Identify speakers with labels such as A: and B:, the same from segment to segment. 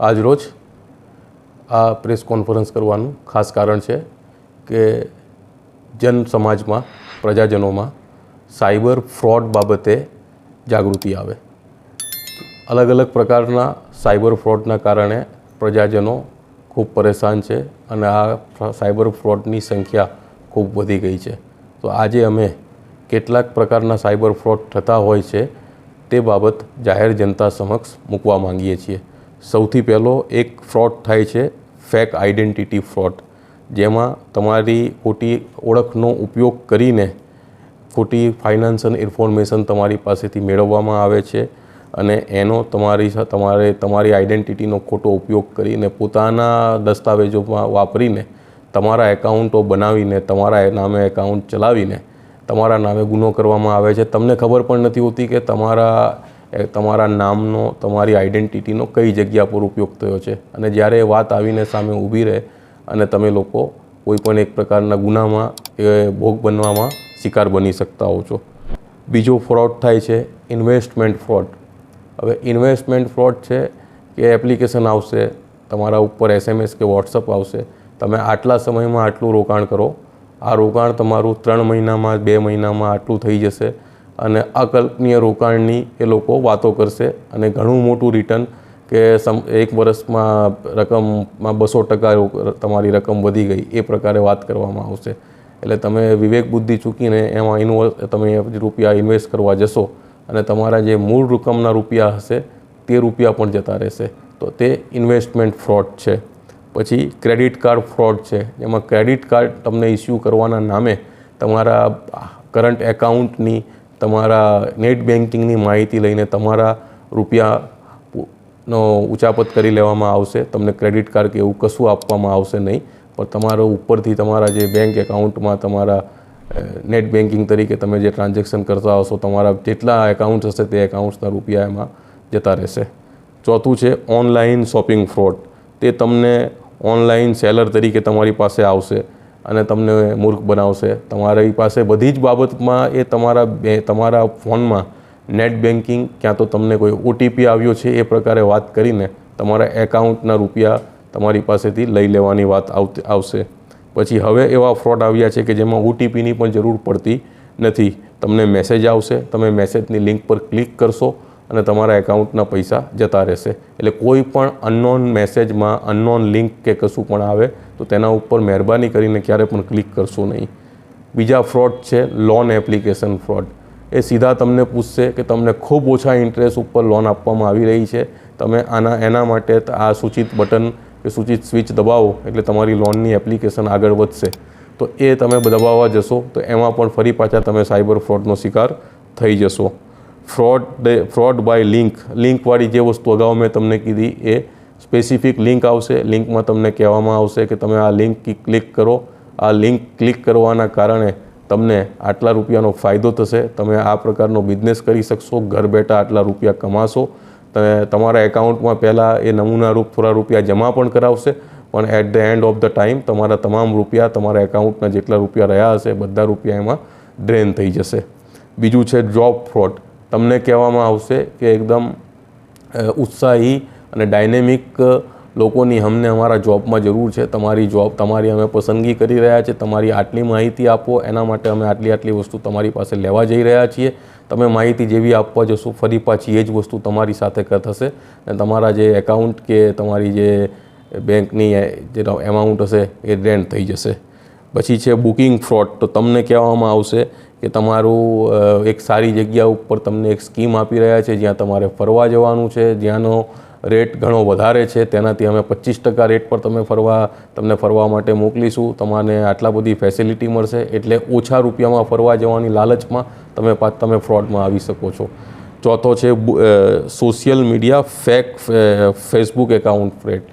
A: આજરોજ આ press conference કરવાનું ખાસ કારણ છે કે જન સમાજમાં, પ્રજાજનોમાં સાયબર ફ્રોડ બાબતે જાગૃતિ આવે. અલગ અલગ પ્રકારના સાયબર ફ્રોડના કારણે પ્રજાજનો ખૂબ પરેશાન છે અને આ સાયબર ફ્રોડની સંખ્યા ખૂબ વધી ગઈ છે. તો આજે અમે કેટલાક પ્રકારના સાયબર ફ્રોડ થતા હોય છે તે બાબત જાહેર જનતા સમક્ષ મૂકવા માંગીએ છીએ. સૌથી પહેલો એક ફ્રોડ થાય છે ફેક આઈડેન્ટિટી ફ્રોડ જેમાં તમારી ખોટી ઓળખનો ઉપયોગ કરીને ખોટી ફાઇનાન્શિયલ ઇન્ફોર્મેશન તમારી પાસેથી મેળવવામાં આવે છે અને એનો તમારી તમારે, તમારી આઈડેન્ટિટીનો ખોટો ઉપયોગ કરીને પોતાના દસ્તાવેજોમાં વાપરીને તમારા એકાઉન્ટો બનાવીને, તમારા નામે એકાઉન્ટ ચલાવીને તમારા નામે ગુનો કરવામાં આવે છે. તમને ખબર પણ નથી હોતી કે તમારા તમારા નામનો, તમારી આઈડેન્ટિટીનો કઈ જગ્યા પર ઉપયોગ થયો છે? અને જ્યારે એ વાત આવીને સામે ઊભી રહે અને તમે લોકો કોઈ પણ એક પ્રકારના ગુનામાં એ ભોગ બનવામાં શિકાર બની શકતા હો છો. બીજો ફ્રોડ થાય છે ઇન્વેસ્ટમેન્ટ ફ્રોડ હવે ઇન્વેસ્ટમેન્ટ ફ્રોડ છે કે એપ્લિકેશન આવશે, તમારા ઉપર એસએમએસ કે વોટ્સઅપ આવશે, તમે આટલા સમયમાં આટલું રોકાણ કરો. આ રોકાણ તમારું ત્રણ મહિનામાં, બે મહિનામાં આટલું થઈ જશે. અને અકલ્પનીય રોકાણની એ લોકો વાતો કરશે અને ઘણું મોટું રિટર્ન કે સમ, એક વર્ષમાં રકમમાં બસો ટકા તમારી રકમ વધી ગઈ, એ પ્રકારે વાત કરવામાં આવશે. એટલે તમે વિવેક બુદ્ધિ ચૂકીને એમાં ઇન્વ તમે રૂપિયા ઇન્વેસ્ટ કરવા જશો અને તમારા જે મૂળ રકમના રૂપિયા હશે, તે રૂપિયા પણ જતા રહેશે. તો તે ઇન્વેસ્ટમેન્ટ ફ્રોડ છે. પછી ક્રેડિટ કાર્ડ ફ્રોડ છે. જેમાં ક્રેડિટ કાર્ડ તમને ઇસ્યુ કરવાના નામે તમારા કરંટ એકાઉન્ટની તમારા નેટ બેન્કિંગની માહિતી લઈને તમારા રૂપિયા નો ઉચાપત કરી લેવામાં આવશે. તમને ક્રેડિટ કાર્ડ કે એવું કશું આપવામાં આવશે નહીં. પણ તમારો ઉપરથી તમારા જે બેંક એકાઉન્ટમાં તમારા નેટ બેન્કિંગ તરીકે તમે જે ટ્રાન્ઝેક્શન કરતા હશો, તમારા જેટલા એકાઉન્ટ હશે તે એકાઉન્ટ્સના રૂપિયા એમાં જતા રહેશે. ચોથું છે ઓનલાઈન શોપિંગ ફ્રોડ. તે તમને ઓનલાઈન સેલર તરીકે તમારી પાસે આવશે. અને તમને મૂર્ખ બનાવશે. તમારી પાસે બધી જ બાબતમાં એ તમારા બે, તમારા ફોનમાં નેટ બેન્કિંગ ક્યાં તો તમને કોઈ ઓટીપી આવ્યો છે એ પ્રકારે વાત કરીને તમારા એકાઉન્ટના રૂપિયા તમારી પાસેથી લઈ લેવાની વાત આવશે. પછી હવે એવા ફ્રોડ આવ્યા છે કે જેમાં ઓટીપીની પણ જરૂર પડતી નથી. તમને મેસેજ આવશે, તમે મેસેજની લિંક પર ક્લિક કરશો અને તમારા એકાઉન્ટના પૈસા જતા રહેશે. એટલે કોઈ પણ અનનોન મેસેજમાં, અનનોન લિંક કે કશું પણ આવે, તો તેના ઉપર મહેરબાની કરીને ક્યારે પણ ક્લિક કરશો નહીં. બીજા ફ્રોડ છે, લોન એપ્લિકેશન ફ્રોડ. એ સીધા તમને પૂછશે કે તમને ખૂબ ઓછા ઇન્ટરેસ્ટ ઉપર લોન આપવામાં આવી રહી છે. તમે આના, એના માટે આ સૂચિત બટન કે સૂચિત સ્વિચ દબાવો, એટલે તમારી લોનની એપ્લિકેશન આગળ વધશે. તો એ તમે દબાવવા જશો, તો એમાં પણ ફરી પાછા તમે સાયબર ફ્રોડનો શિકાર થઈ જશો. ફ્રોડ ફ્રોડ બાય લિંક લિંકવાળી જે વસ્તુ અગાઉ મેં તમને કીધી એ સ્પેસિફિક લિંક આવશે. લિંકમાં તમને કહેવામાં આવશે કે તમે આ લિંક ક્લિક કરો. આ લિંક ક્લિક કરવાના કારણે તમને આટલા રૂપિયાનો ફાયદો થશે. તમે આ પ્રકારનો બિઝનેસ કરી શકશો. ઘર બેઠા આટલા રૂપિયા કમાશો. તમે તમારા એકાઉન્ટમાં પહેલાં એ નમૂના રૂપ થોડા રૂપિયા જમા પણ કરાવશે. પણ at the end of the time તમારા તમામ રૂપિયા તમારા એકાઉન્ટના જેટલા રૂપિયા રહ્યા હશે, બધા રૂપિયા એમાં ડ્રેન થઈ જશે. બીજું છે જોબ ફ્રોડ તમને કહેવામાં આવશે કે એકદમ ઉત્સાહી અને ડાયનેમિક લોકોની અમને અમારા જોબમાં જરૂર છે. તમારી જોબ, તમારી અમે પસંદગી કરી રહ્યા છે. તમારી આટલી માહિતી આપો, એના માટે અમે આટલી આટલી વસ્તુ તમારી પાસે લેવા જઈ રહ્યા છીએ. તમે માહિતી જેવી આપવા જશો, ફરી પાછી એ જ વસ્તુ તમારી સાથે થશે. અને તમારા જે એકાઉન્ટ કે તમારી જે બેંકની જે એમાઉન્ટ હશે એ ડ્રેન થઈ જશે. પછી છે બુકિંગ ફ્રોડ. તો તમને કહેવામાં આવશે કે તમારું એક સારી જગ્યા ઉપર તમને એક સ્કીમ આપી રહ્યા છે જ્યાં તમારે ફરવા જવાનું છે, જ્યાંનો રેટ ઘણો વધારે છે, તેનાથી અમે પચીસ ટકા રેટ પર તમે ફરવા, તમને ફરવા માટે મોકલીશું. તમને આટલા બધી ફેસિલિટી મળશે એટલે ઓછા રૂપિયામાં ફરવા જવાની લાલચમાં તમે તમે ફ્રોડમાં આવી શકો છો. ચોથો છે social media fake Facebook account fraud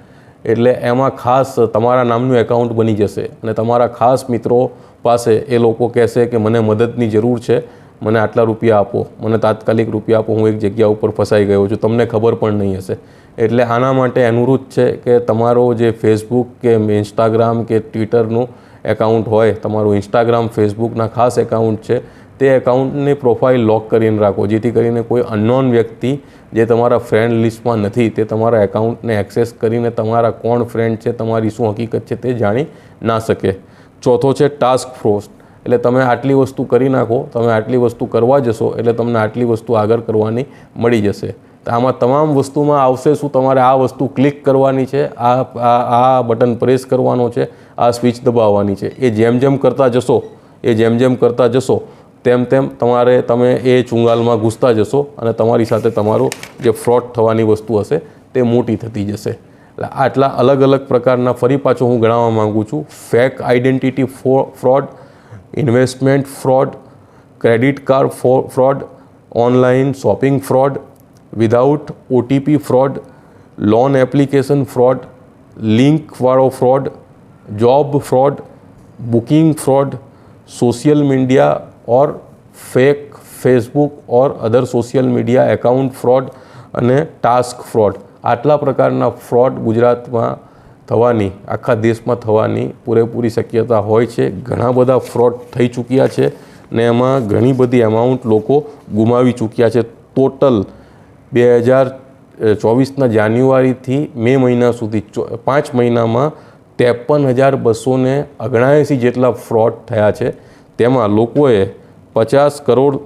A: એટલે એમાં ખાસ તમારા નામનું એકાઉન્ટ બની જશે. અને તમારા ખાસ મિત્રો પાસે એ લોકો કહેશે કે મને મદદની જરૂર છે, મને આટલા રૂપિયા આપો, મને તાત્કાલિક રૂપિયા આપો, હું એક જગ્યા ઉપર ફસાઈ ગયો છું, તમને ખબર પણ નહીં હશે. એટલે આના માટે અનુરોધ છે કે તમારો જે ફેસબુક કે ઇન્સ્ટાગ્રામ કે ટ્વિટરનું એકાઉન્ટ હોય, તમારું ઇન્સ્ટાગ્રામ ફેસબુકના ખાસ એકાઉન્ટ છે તે એકાઉન્ટની પ્રોફાઇલ લોક કરીને રાખો. જેથી કરીને કોઈ અનનોન વ્યક્તિ જે તમારા ફ્રેન્ડ લિસ્ટમાં નથી, તે તમારા એકાઉન્ટને એક્સેસ કરીને તમારા કોણ ફ્રેન્ડ છે, તમારી શું હકીકત છે તે જાણી ના શકે. ચોથો છે ટાસ્ક ફોર્સ એટલે તમે આટલી વસ્તુ કરી નાખો, તમે આટલી વસ્તુ કરવા જશો, એટલે તમને આટલી વસ્તુ આગળ કરવાની મળી જશે. આમાં તમામ વસ્તુમાં આવશે શું? તમારે આ વસ્તુ ક્લિક કરવાની છે, આ આ આ બટન પ્રેસ કરવાનો છે, આ સ્વિચ દબાવવાની છે. એ જેમ જેમ કરતા જશો, એ જેમ જેમ કરતા જશો તેમ તેમ તમારે તમે એ ચુંગાલમાં ઘૂસતા જશો અને તમારી સાથે તમારું જે ફ્રોડ થવાની વસ્તુ હશે તે મોટી થતી જશે. એટલે આટલા અલગ અલગ પ્રકારના ફરી પાછો હું ગણાવવા માગું છું. Fake identity fraud, investment fraud, credit card fraud, online shopping fraud, without OTP fraud, loan application fraud, લિંકવાળો fraud, job fraud, booking fraud, social media or fake Facebook or other social media account fraud અને task fraud આટલા પ્રકારના fraud ગુજરાતમાં થવાની, આખા દેશમાં થવાની પૂરેપૂરી શક્યતા હોય છે. ઘણા બધા ફ્રોડ થઈ ચૂક્યા છે ને એમાં ઘણી બધી એમાઉન્ટ લોકો ગુમાવી ચૂક્યા છે. ટોટલ બે હજાર ચોવીસના જાન્યુઆરીથી મે મહિના સુધી પાંચ મહિનામાં ત્રેપન હજાર બસો ને જેટલા ફ્રોડ થયા છે. તેમાં લોકોએ પચાસ કરોડ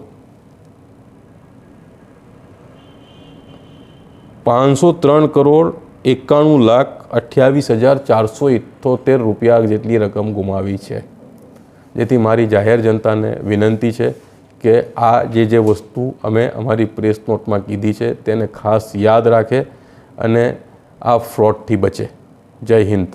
A: પાંચસો ત્રણ કરોડ એકાણું લાખ અઠ્યાવીસ હજાર ચારસો ઇઠ્ઠોતેર રૂપિયા જેટલી રકમ ગુમાવી છે. જેથી મારી જાહેર જનતાને વિનંતી છે કે આ જે જે વસ્તુ અમે અમારી પ્રેસ નોટમાં કીધી છે તેને ખાસ યાદ રાખે અને આ ફ્રોડથી બચે. જય હિન્દ.